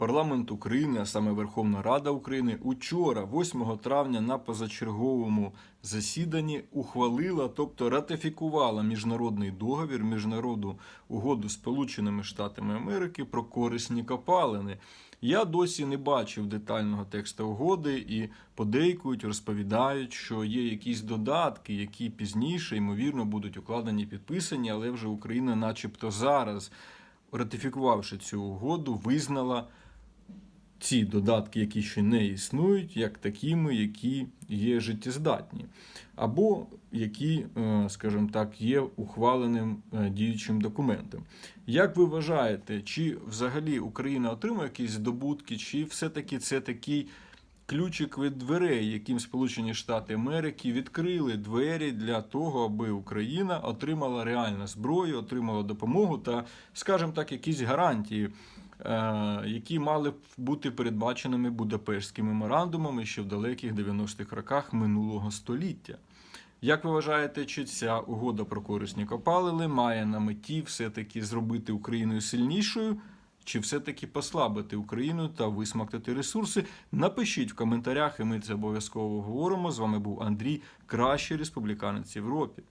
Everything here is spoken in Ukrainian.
Парламент України, а саме Верховна Рада України, учора, 8 травня, на позачерговому засіданні ухвалила, тобто ратифікувала міжнародний договір, міжнародну угоду Сполученими Штатами Америки про корисні копалини. Я досі не бачив детального тексту угоди і подейкують, розповідають, що є якісь додатки, які пізніше, ймовірно, будуть укладені, підписані, але вже Україна, начебто, зараз, ратифікувавши цю угоду, визнала ці додатки, які ще не існують, як такими, які є життєздатні, або які, е, скажімо так, є ухваленим е, діючим документом. Як ви вважаєте, чи взагалі Україна отримує якісь здобутки, чи все-таки це такий ключик від дверей, яким Сполучені Штати Америки відкрили двері для того, аби Україна отримала реальну зброю, отримала допомогу та, скажімо так, якісь гарантії, е, які мали бути передбаченими Будапештськими меморандумами ще в далеких 90-х роках минулого століття. Як ви вважаєте, чи ця угода про корисні копалини має на меті все-таки зробити Україною сильнішою, чи все-таки послабити Україну та висмактати ресурси? Напишіть в коментарях, і ми це обов'язково говоримо. З вами був Андрій, кращий республіканець Європі.